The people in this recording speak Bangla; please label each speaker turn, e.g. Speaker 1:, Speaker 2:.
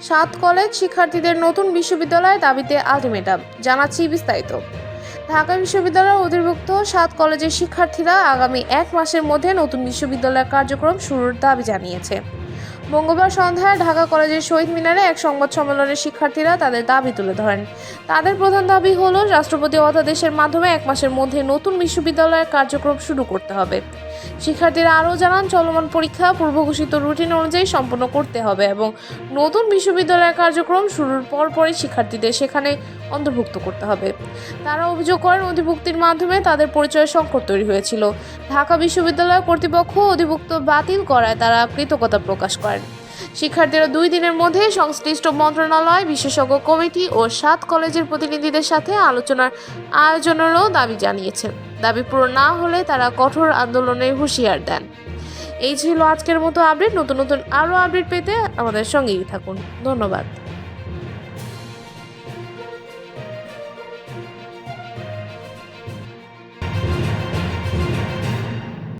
Speaker 1: সাত কলেজ শিক্ষার্থীদের নতুন বিশ্ববিদ্যালয়ের দাবিতে আলটিমেটাম, জানাচ্ছি বিস্তারিত। ঢাকা বিশ্ববিদ্যালয়ের অধিভুক্ত সাত কলেজের শিক্ষার্থীরা আগামী এক মাসের মধ্যে নতুন বিশ্ববিদ্যালয়ের কার্যক্রম শুরুর দাবি জানিয়েছে। মঙ্গলবার সন্ধ্যায় ঢাকা কলেজের শহীদ মিনারে এক সংবাদ সম্মেলনে শিক্ষার্থীরা তাদের দাবি তুলে ধরেন। তাদের প্রধান দাবি হলো, রাষ্ট্রপতি অধ্যাদেশের মাধ্যমে এক মাসের মধ্যে নতুন বিশ্ববিদ্যালয়ের কার্যক্রম শুরু করতে হবে। শিক্ষার্থীরা আরও জানান, চলমান পরীক্ষা পূর্ব ঘোষিত রুটিন অনুযায়ী সম্পন্ন করতে হবে এবং নতুন বিশ্ববিদ্যালয়ের কার্যক্রম শুরুর পর পরপরই শিক্ষার্থীদের সেখানে অন্তর্ভুক্ত করতে হবে। তারা অভিযোগ করেন, অধিভুক্তির মাধ্যমে তাদের পরিচয় সংকট তৈরি হয়েছিল। ঢাকা বিশ্ববিদ্যালয় কর্তৃপক্ষ অধিভুক্ত বাতিল করায় তারা কৃতজ্ঞতা প্রকাশ করেন। শিক্ষার্থীরা দুই দিনের মধ্যে সংশ্লিষ্ট মন্ত্রণালয়, বিশেষজ্ঞ কমিটি ও সাত কলেজের প্রতিনিধিদের সাথে আলোচনার আয়োজনেরও দাবি জানিয়েছেন। দাবি পূরণ না হলে তারা কঠোর আন্দোলনে হুঁশিয়ার দেন। এই ছিল আজকের মতো আপডেট। নতুন নতুন আরও আপডেট পেতে আমাদের সঙ্গেই থাকুন। ধন্যবাদ।